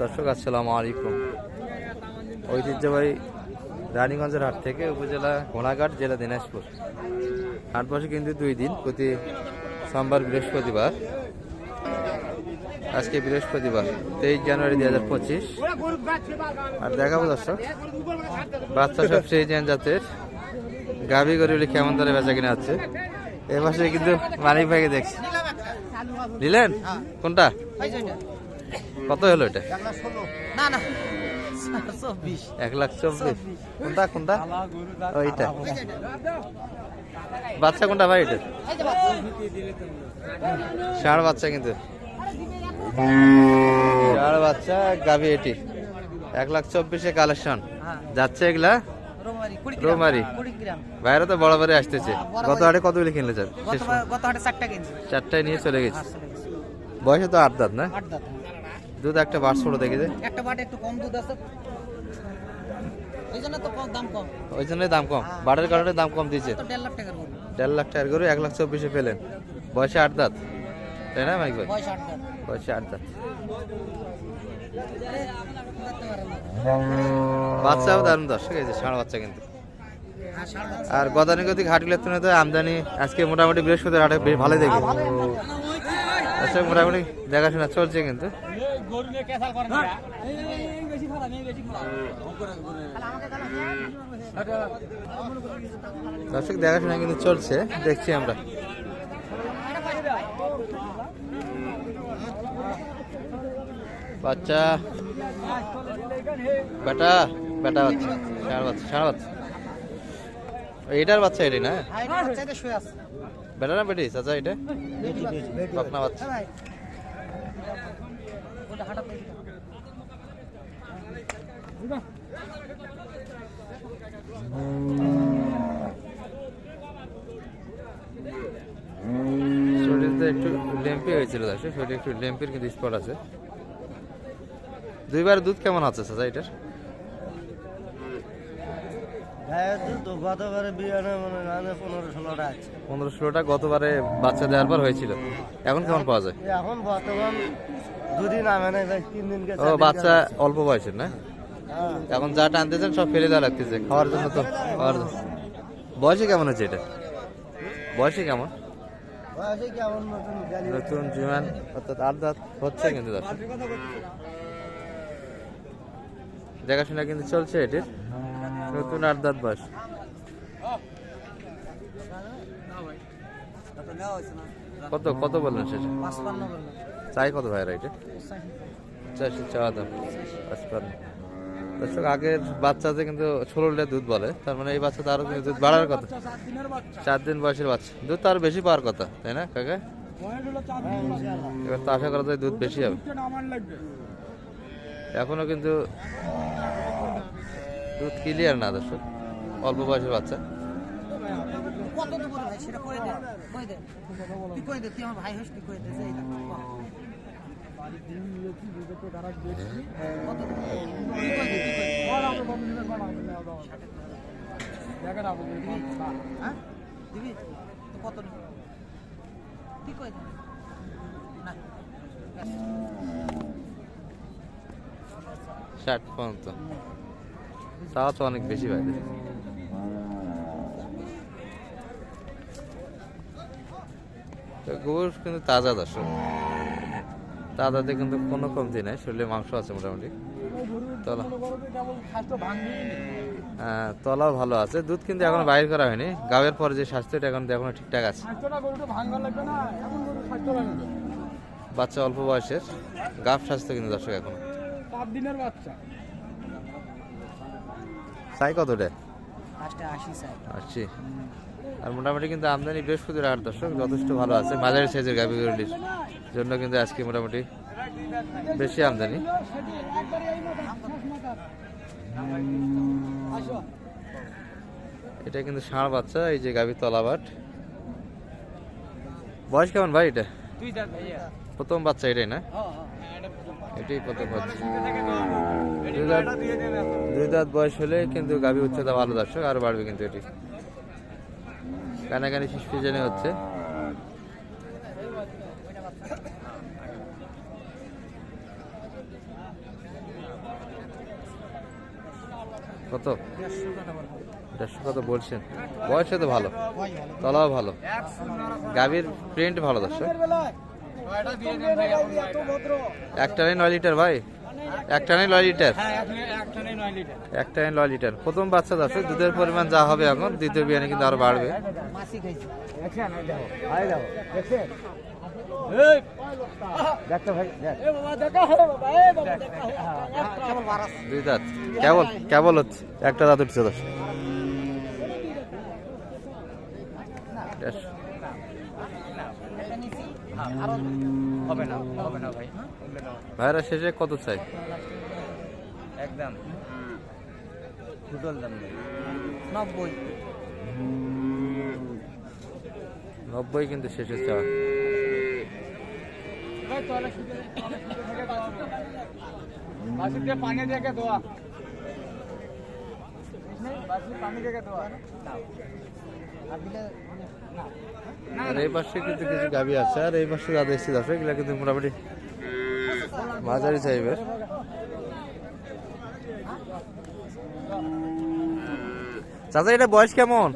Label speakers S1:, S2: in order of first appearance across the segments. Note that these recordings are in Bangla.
S1: দর্শক, আসসালামু আলাইকুম। ঐতিহ্যবাহী রানীগঞ্জের হাট থেকে উপজেলা ঘোড়াঘাট, জেলা দিনাজপুর। হাট বসে কিন্তু দুই দিন, প্রতি সোমবার বৃহস্পতিবার। আজকে বৃহস্পতিবার, তেইশ জানুয়ারি দুই হাজার পঁচিশ। আর দেখাবো দর্শক, বাচ্চা সব সেই জাতের। গাভি গরিবলি কেমন ধরে বেচা কিনা হচ্ছে? এ পাশে কিন্তু মানিক ভাইকে দেখছি। নিলেন? কোনটা? কত হলো এটা? এক লাখ চব্বিশ। কোনটা কোনটা? ওইটা। বাচ্চা কোনটা ভাই এটা? ষাঁড় বাচ্চা কিন্তু। ষাঁড় বাচ্চা গাভি এটি। এক লাখ চব্বিশে কালেকশন। যাচ্ছে এগুলা?
S2: রোমারি
S1: বাইরে তো বরাবরই আসতেছে।
S2: হ্যাঁ,
S1: গত হাটে কতগুলি কিনলে স্যার
S2: গত হাটে চারটা কিনছি।
S1: চারটায় নিয়ে চলে গেছে।
S2: আর চলে গেছে।
S1: বয়সে তো আট দাঁত না?
S2: আট দাঁত
S1: দুধ একটা বার ছোট দেখি যে।
S2: একটা বাটে একটু কম দুধ আছে।
S1: ওই জন্যই দাম কম। বাটের কারণে দাম কম দিয়েছে।
S2: দেড় লাখ টাকার গরু।
S1: দেড় লাখ টাকার গরু এক লাখ চব্বিশে পেলেন। বয়সে আট দাঁত। তাই না মাইক ভাই?
S2: বয়স আট দাঁত।
S1: বাচ্চাও দারুণ দর্শক এই যে, ষাঁড় বাচ্চা কিন্তু। আর গতানুগতিক হাটগুলোর তুলনায় তো আমদানি আজকে মোটামুটি বৃহস্পতিবার হাটে বেশ ভালোই দেখি। আচ্ছা মোটামুটি দেখাশোনা চলছে কিন্তু। দর্শক, দেখাশোনা কিন্তু চলছে, দেখছি আমরা। বাচ্চা। বেটা বেটা বাচ্চা বাচ্চা ষাঁড় বাচ্চা। এটার বাচ্চা এটাই না। বেটা না বেটি? চাচা এটা পাকনা বাচ্চা। শরীরটা একটু লেম্পি হয়েছিল শরীরে একটু লেম্পির কিন্তু স্পট আছে। দুইবার দুধ কেমন আছে চাচা এটার?
S3: হয় পনেরো ষোলোটা আছে।
S1: গতবারে বাচ্চা দেওয়ার পর হয়েছিল। এখন কেমন পাওয়া যায়?
S3: এখন বর্তমান দুদিন নামে তিন দিন
S1: ও বাচ্চা অল্প বয়সের না? এখন যা টানতেছেন সব ফেলে দেওয়া লাগতেছে খাওয়ার জন্য তো খাওয়ার জন্য। বয়সে কেমন হচ্ছে এটা? বয়সে কেমন?
S3: নতুন
S1: জুয়ান অর্থাৎ আট দাঁত হচ্ছে কিন্তু দেখাশোনা কিন্তু চলছে এটির। নতুন আট দাঁত বয়স। কত কত বললেন সেটা চাই কত ভাইরা এটা? চারশো চাওয়া দাম পাঁচপান্ন। দর্শক আগের বাচ্চাতে কিন্তু ষোলো লিটার দুধ বলে তার মানে এই বাচ্চাতে আরও কিন্তু দুধ বাড়ার কথা। চার দিন বয়সের বাচ্চা। দুধ তো আরও বেশি পাওয়ার কথা তাই না কাকা? এবার তো আশা করা যায় দুধ বেশি হবে। এখনও কিন্তু দুধ ক্লিয়ার না দর্শক। অল্প বয়সের বাচ্চা।
S2: কত? তুই না।
S1: ষাট পর্যন্ত। তাও তো অনেক বেশি ভাই। গোবর কিন্তু তাজা দর্শক। তাজাতে কিন্তু কোনো কমতি নাই শরীরে মাংস আছে মোটামুটি। তলা হ্যাঁ, তলাও ভালো আছে। দুধ কিন্তু এখন বাইর করা হয়নি। গাবের পরে যে স্বাস্থ্যটা এখন এখনও ঠিকঠাক আছে। বাচ্চা অল্প বয়সের। গাব স্বাস্থ্য কিন্তু দর্শক এখন।
S4: সাত দিনের বাচ্চা।
S1: চাই কতটা
S2: আশি
S1: আর মোটামুটি কিন্তু আমদানি বৃহস্পতির হাট দর্শক যথেষ্ট ভালো আছে। মাঝারি সাইজের গাভি গরুলির জন্য কিন্তু আজকে মোটামুটি বেশি আমদানি। এটা কিন্তু ষাঁড় বাচ্চা এই যে গাভি তলাবাট। বয়স কেমন ভাই এটা? প্রথম বাচ্চা এটাই না?
S2: হ্যাঁ হ্যাঁ।
S1: এটাই করতে দুই দাঁত বয়স হলে কিন্তু গাভী উচ্চতা ভালো দর্শক আরও বাড়বে কিন্তু এটি। কানাকানি শিশু জেনে হচ্ছে। কত?
S2: দেড়শো
S1: কত বলছেন? বয়সে তো ভালো। তলাও ভালো। গাভীর প্রিন্ট ভালো দর্শক। একটা নেই নয় লিটার ভাই। একটা নেই নয় লিটার। একটা নেই নয় লিটার। প্রথম বাচ্চা দর্শক দুধের পরিমাণ যা হবে এখন, দ্বিতীয় বিয়ানে কিন্তু আরও বাড়বে।
S2: কেবল
S1: হচ্ছে। একটা দাঁত উঠছে দেড়শো।
S4: হবে না হবে না ভাই।
S1: ভাইরা শেষে কত চাই?
S4: একদম।
S3: দাম
S2: নব্বই।
S1: নব্বই কিন্তু শেষে চাওয়া
S4: পানি দেখে দোয়া? পানি দেখে দোয়া?
S2: আর
S1: এই পাশে কিন্তু কিছু গাবি আছে আর এই পাশে যা দেখছি দর্শক এগুলো কিন্তু মোটামুটি মাঝারি চাইবের চাচা এটা বয়স কেমন?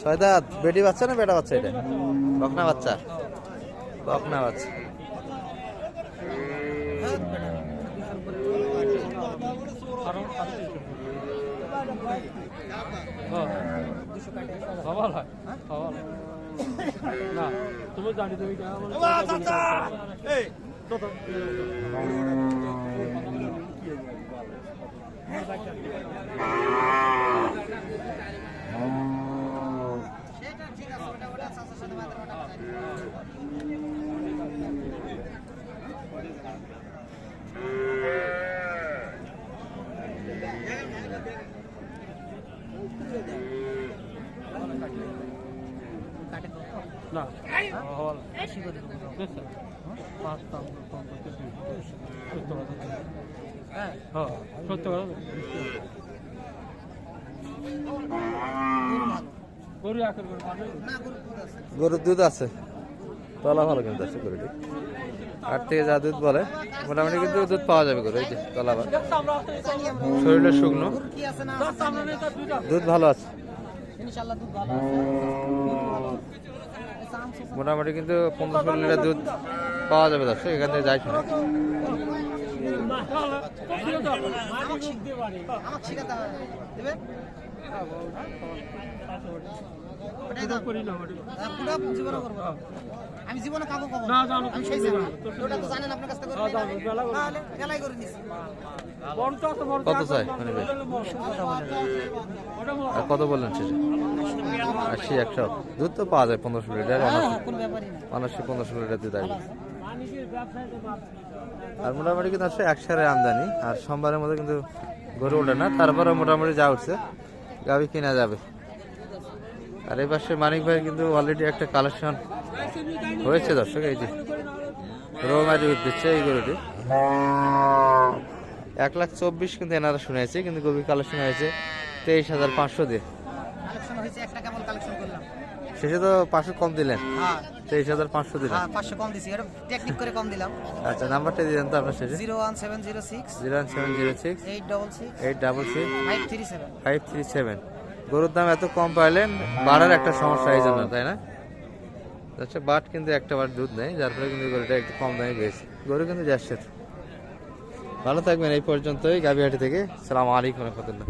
S1: ছয় দাঁত বেটি বাচ্চা না বেটা বাচ্চা এটা? বকনা বাচ্চা। বকনা বাচ্চা।
S4: সবাল হয়? সবাল না তুমি জানি তুমি
S2: সেটা ঠিক আছে ওটা ওটা চাচার সাথে মাত্র ওটা কাটে তো
S4: না।
S1: গরুর দুধ আছে। তলা ভালো কিন্তু আছে গরুটি। আট থেকে যা দুধ বলে, মোটামুটি কিন্তু দুধ পাওয়া যাবে গরু এই যে তলা ভালো। শরীরটা শুকনো। দুধ ভালো আছে। মোটামুটি কিন্তু পনেরো ষোলো লিটার দুধ পাওয়া যাবে দর্শক এখান থেকে যাই শুনে।
S2: আমাকে শিখাতে আমি জীবনে কাবো কব
S4: না, জানো,
S2: আমি সেই জানি। ওটা তো জানেন আপনার কাছ থেকে। তাহলে করে নিছি।
S1: কত চাই? মানে আর কত বললেন আশি একশো। দুধ তো পাওয়া যায় পনেরোশো লিটার
S2: হ্যাঁ ব্যাপারই না।
S1: পনেরোশো লিটার দুধ আসবে আর মোটামুটি কিন্তু আসছে একসারে আমদানি। আর সোমবারের মধ্যে কিন্তু গরু ওঠে না। তারপরে মোটামুটি যা উঠছে গাভি কিনা যাবে। আর এই পাশে মানিক ভাই কিন্তু অলরেডি একটা কালেকশন হয়েছে দর্শক এই যে। রোমারি দিচ্ছে এই গরুটি। এক লাখ চব্বিশ কিন্তু এনারা শুনেছে কিন্তু গভীর কালেকশন হয়েছে তেইশ হাজার পাঁচশো দিয়ে। শেষে তো পাঁচশো কম দিলেন।
S2: হ্যাঁ।
S1: তেইশ হাজার পাঁচশো দিলেন।
S2: হ্যাঁ পাঁচশো কম দিছি টেকনিক করে কম দিলাম।
S1: আচ্ছা নাম্বারটা দিয়ে দেন তো আপনার শেষে।
S2: Zero one seven zero six
S1: zero one seven zero six
S2: eight double six
S1: eight double six
S2: five three seven.
S1: Five three seven. গরুর দাম এত কম পাইলেন বাড়ার একটা সমস্যা এই জন্য তাই না? আচ্ছা বাট কিন্তু একটা বার দুধ নেই, যার ফলে কিন্তু গরুটা একটু কম দামে পেয়েছে গরু কিন্তু যাচ্ছে ভালো থাকবেন, এই পর্যন্তই গাবিহাটি থেকে। সালাম আলাইকুম রহমতুল্লাহ।